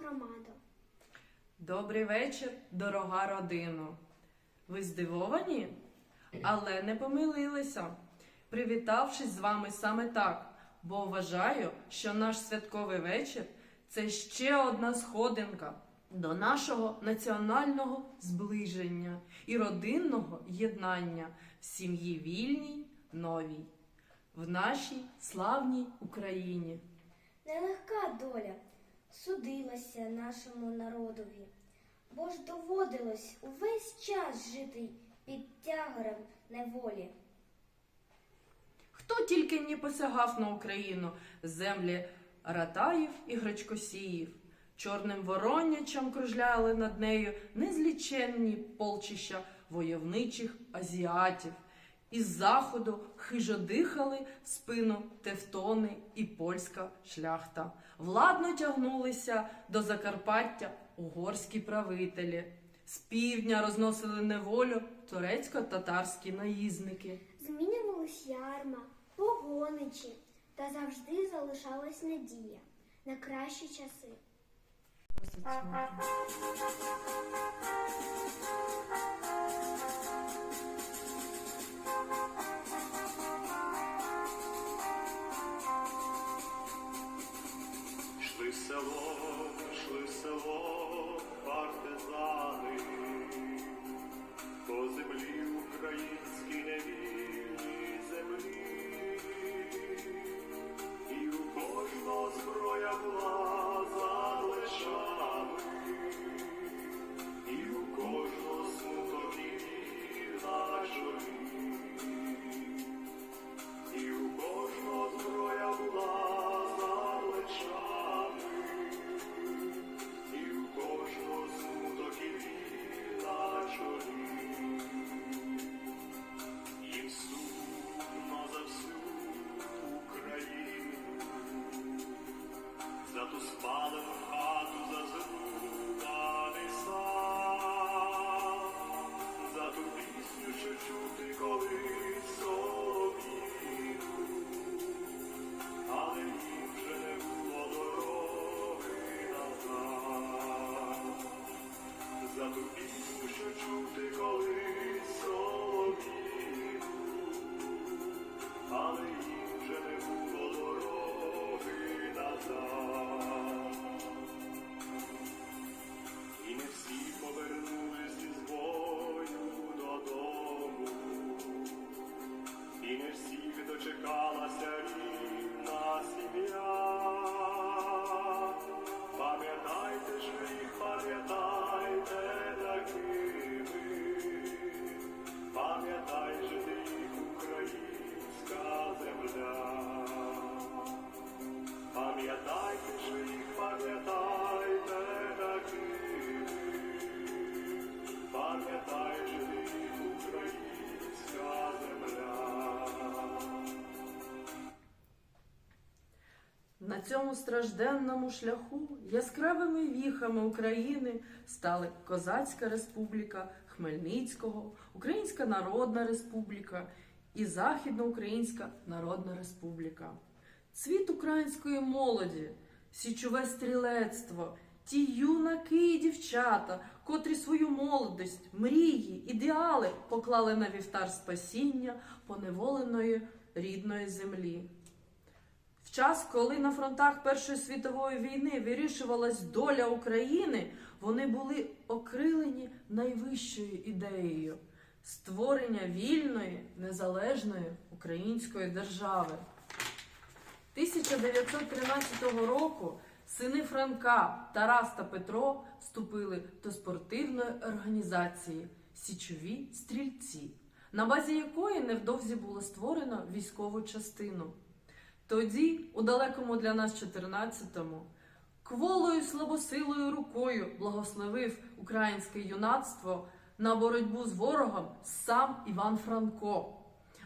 громадо. Добрий вечір, дорога родино. Ви здивовані? Але не помилилися, привітавшись з вами саме так, бо вважаю, що наш святковий вечір це ще одна сходинка до нашого національного зближення і родинного єднання в сім'ї вільній, новій, в нашій славній Україні. Нелегка доля судилася нашому народові, бо ж доводилось увесь час жити під тягарем неволі. Хто тільки не посягав на Україну землі ратаїв і гречкосіїв, чорним воронячам кружляли над нею незліченні полчища войовничих азіатів. Із заходу хижо дихали в спину тевтони і польська шляхта. Владно тягнулися до Закарпаття угорські правителі. З півдня розносили неволю турецько-татарські наїзники. Змінювались ярма, погоничі, та завжди залишалась надія на кращі часи. Шли в село, шли в село, партизани, На цьому стражденному шляху яскравими віхами України стали Козацька Республіка Хмельницького, Українська Народна Республіка і Західноукраїнська Народна Республіка. Цвіт української молоді, січове стрілецтво, ті юнаки і дівчата, котрі свою молодість, мрії, ідеали поклали на вівтар спасіння поневоленої рідної землі. Час, коли на фронтах Першої світової війни вирішувалась доля України, вони були окрилені найвищою ідеєю створення вільної, незалежної української держави. 1913 року сини Франка Тарас та Петро вступили до спортивної організації Січові стрільці, на базі якої невдовзі було створено військову частину. Тоді, у далекому для нас 14-му, кволою слабосилою рукою благословив українське юнацтво на боротьбу з ворогом сам Іван Франко.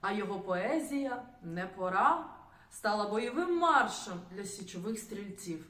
А його поезія не пора стала бойовим маршем для січових стрільців.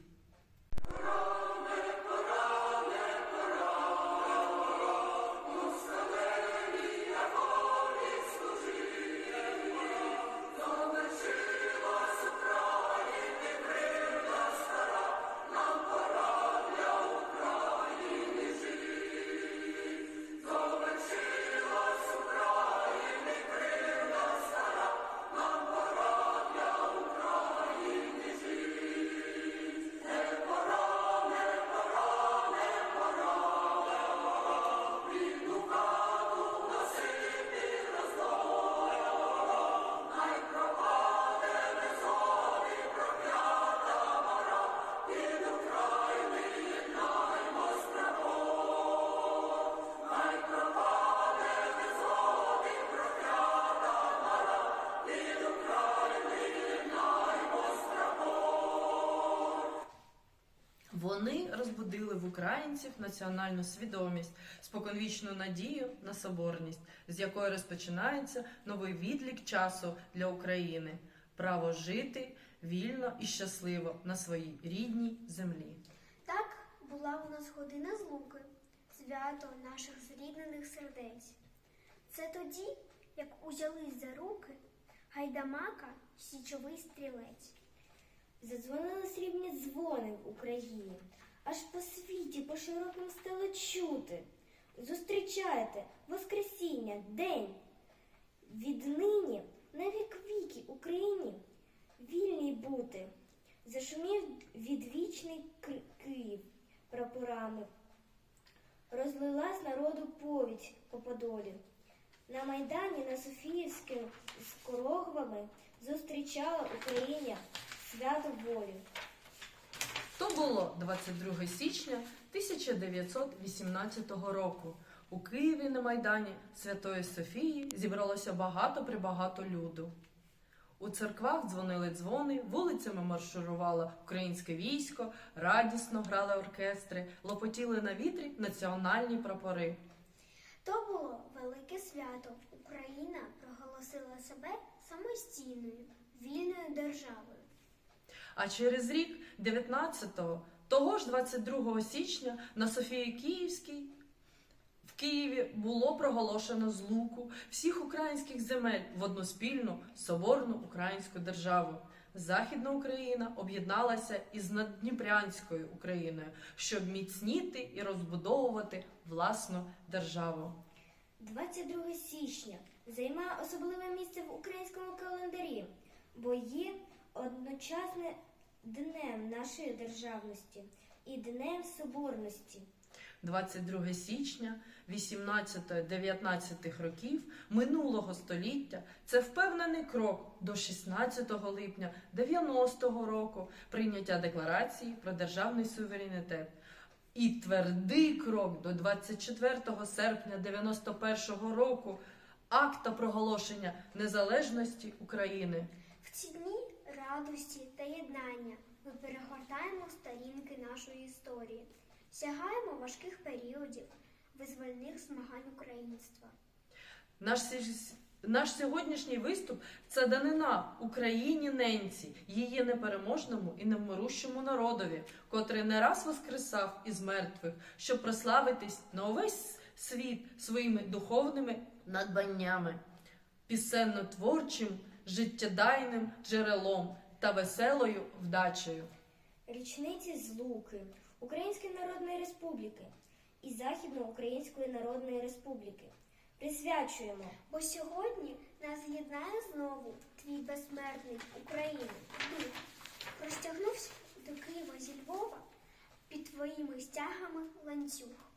Українців національну свідомість, споконвічну надію на соборність, з якої розпочинається новий відлік часу для України, право жити вільно і щасливо на своїй рідній землі. Так була у нас година злуки, свято наших зріднених сердець. Це тоді, як узялись за руки гайдамака січовий стрілець. Задзвонили срібні дзвони в Україні, аж по світі по широким стало чути. Зустрічайте Воскресіння, день. Віднині на вік віки Україні вільній бути. Зашумів відвічний Ки- Київ прапорами. Розлилась народу повідь по Подолі. На Майдані на Софіївським з корогвами зустрічала Україна свято волі. То було 22 січня 1918 року. У Києві на Майдані Святої Софії зібралося багато прибагато люду. У церквах дзвонили дзвони, вулицями марширувало українське військо, радісно грали оркестри, лопотіли на вітрі національні прапори. То було велике свято. Україна проголосила себе самостійною, вільною державою. А через рік, 19-го, того ж 22 січня, на Софії Київській в Києві було проголошено злуку всіх українських земель в одну спільну соборну українську державу. Західна Україна об'єдналася із Наддніпрянською Україною, щоб міцніти і розбудовувати власну державу. 22 січня займає особливе місце в українському календарі, бо є одночасне днем нашої державності і днем соборності. 22 січня 18-19 років минулого століття це впевнений крок до 16 липня 90-го року прийняття декларації про державний суверенітет. І твердий крок до 24 серпня 91-го року акта проголошення незалежності України. В ці дні радості та єднання ми перегортаємо сторінки нашої історії, сягаємо важких періодів визвольних змагань українства. Наш, наш сьогоднішній виступ це данина Україні ненці, її непереможному і невмирущому народові, котрий не раз воскресав із мертвих, щоб прославитись на увесь світ своїми духовними надбаннями, пісенно-творчим, життєдайним джерелом та веселою вдачею. Річниці злуки Української Народної Республіки і Західноукраїнської Народної Республіки присвячуємо Бо сьогодні нас єднає знову твій безсмертний України. Дух простягнувся до Києва зі Львова під твоїми стягами ланцюг.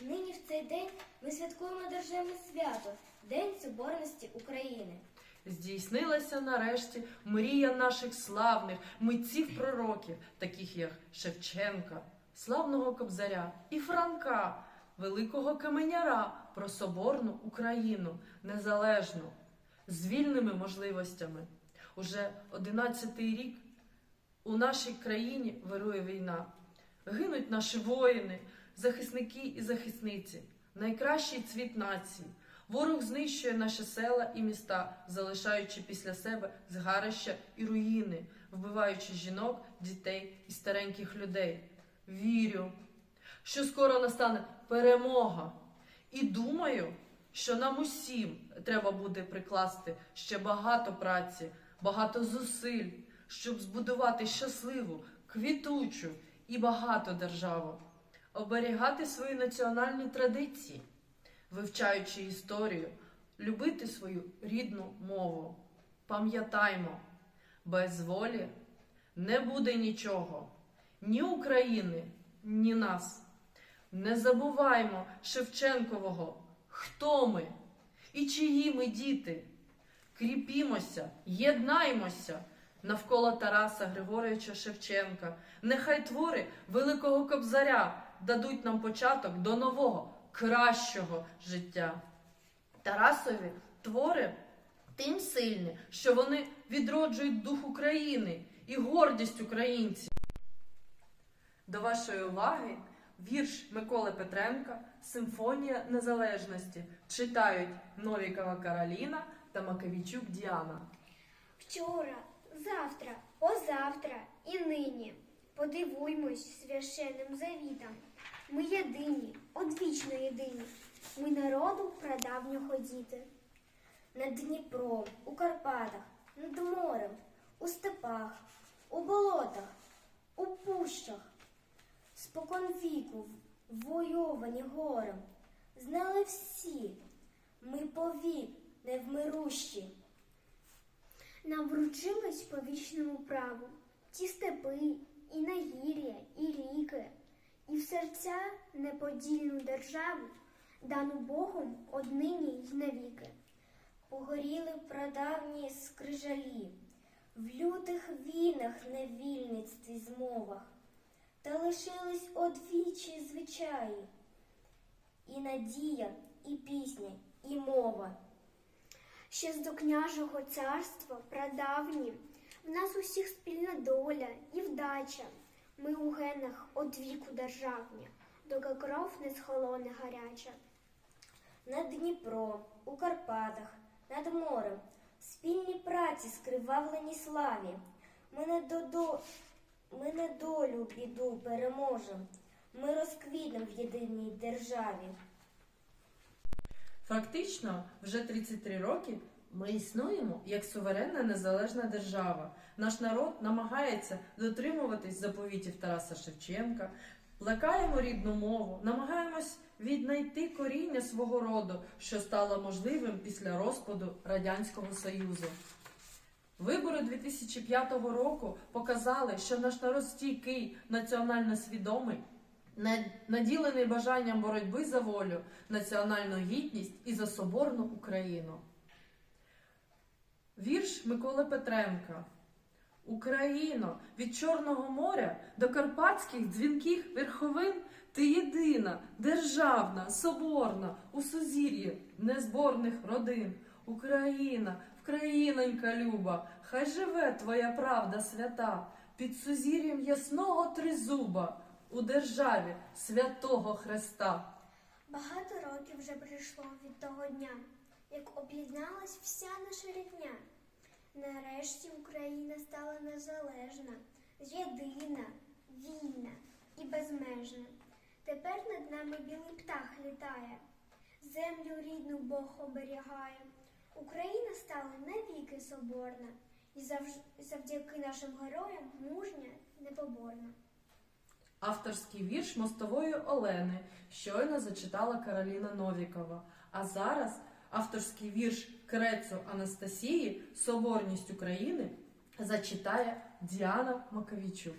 Нині в цей день ми святкуємо державне свято День Соборності України. Здійснилася нарешті мрія наших славних митців пророків, таких як Шевченка, славного Кобзаря і Франка, великого каменяра про соборну Україну, незалежну, з вільними можливостями. Уже одинадцятий рік у нашій країні вирує війна. Гинуть наші воїни, захисники і захисниці, найкращий цвіт нації. Ворог знищує наші села і міста, залишаючи після себе згарища і руїни, вбиваючи жінок, дітей і стареньких людей. Вірю, що скоро настане перемога. І думаю, що нам усім треба буде прикласти ще багато праці, багато зусиль, щоб збудувати щасливу, квітучу і багату державу, оберігати свої національні традиції, вивчаючи історію, любити свою рідну мову. Пам'ятаймо, без волі не буде нічого, ні України, ні нас. Не забуваймо Шевченкового, хто ми і чиї ми діти. Кріпімося, єднаймося навколо Тараса Григоровича Шевченка. Нехай твори Великого Кобзаря дадуть нам початок до нового, кращого життя. Тарасові твори тим сильні, що вони відроджують дух України і гордість українців. До вашої уваги Вірш Миколи Петренка Симфонія незалежності читають Новікова Кароліна та Маковійчук Діана. Вчора, завтра, позавтра і нині. Подивуймось священним завітам. Ми єдині, одвічно єдині. Ми народу прадавнього діти. Над Дніпром, у Карпатах, над морем, у степах, у болотах, у пущах. Спокон віку войовані горем, знали всі, ми повік невмирущі. Нам вручилось по вічному праву ті степи, і нагір'я, і ріки, і в серця неподільну державу, дану Богом однині й навіки. Погоріли прадавні скрижалі, в лютих війнах, невільництві змовах, та лишились одвічі звичаї, і надія, і пісня, і мова. Ще з до княжого царства прадавні, в нас усіх спільна доля і вдача. Ми у генах од віку державні, доки кров не схолоне гаряча. Над Дніпром, у Карпатах, над морем, в спільній праці скривавлені славі. Ми не додо... ми не долю біду переможем. Ми розквітнем в єдиній державі. Фактично, вже 33 роки ми існуємо як суверенна незалежна держава. Наш народ намагається дотримуватись заповітів Тараса Шевченка, плекаємо рідну мову, намагаємось віднайти коріння свого роду, що стало можливим після розпаду Радянського Союзу. Вибори 2005 року показали, що наш народ стійкий, національно свідомий, наділений бажанням боротьби за волю, національну гідність і за соборну Україну. Вірш Миколи Петренка. Україно, від Чорного моря до карпатських дзвінких верховин ти єдина, державна, соборна, у сузір'ї незборних родин. Україна, Вкраїнонька люба, хай живе твоя правда свята, під сузір'ям ясного тризуба, у державі святого Христа. Багато років вже прийшло від того дня, як об'єдналась вся наша рідня. Нарешті Україна стала незалежна, єдина, вільна і безмежна. Тепер над нами білий птах літає, землю рідну Бог оберігає. Україна стала навіки соборна, і завдяки нашим героям мужня непоборна. Авторський вірш мостової Олени щойно зачитала Кароліна Новікова. А зараз авторський вірш Крецу Анастасії Соборність України зачитає Діана Маковійчук.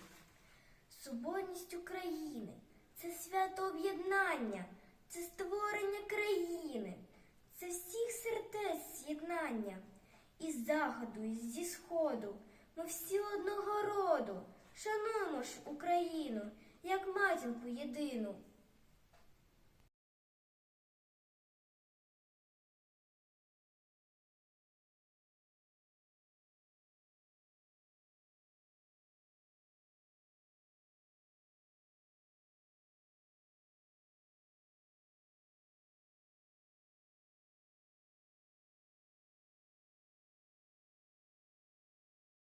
Соборність України це свято об'єднання, це створення країни, це всіх сердець з'єднання. Із заходу, і зі сходу ми всі одного роду. Шануємо ж Україну, як матінку єдину.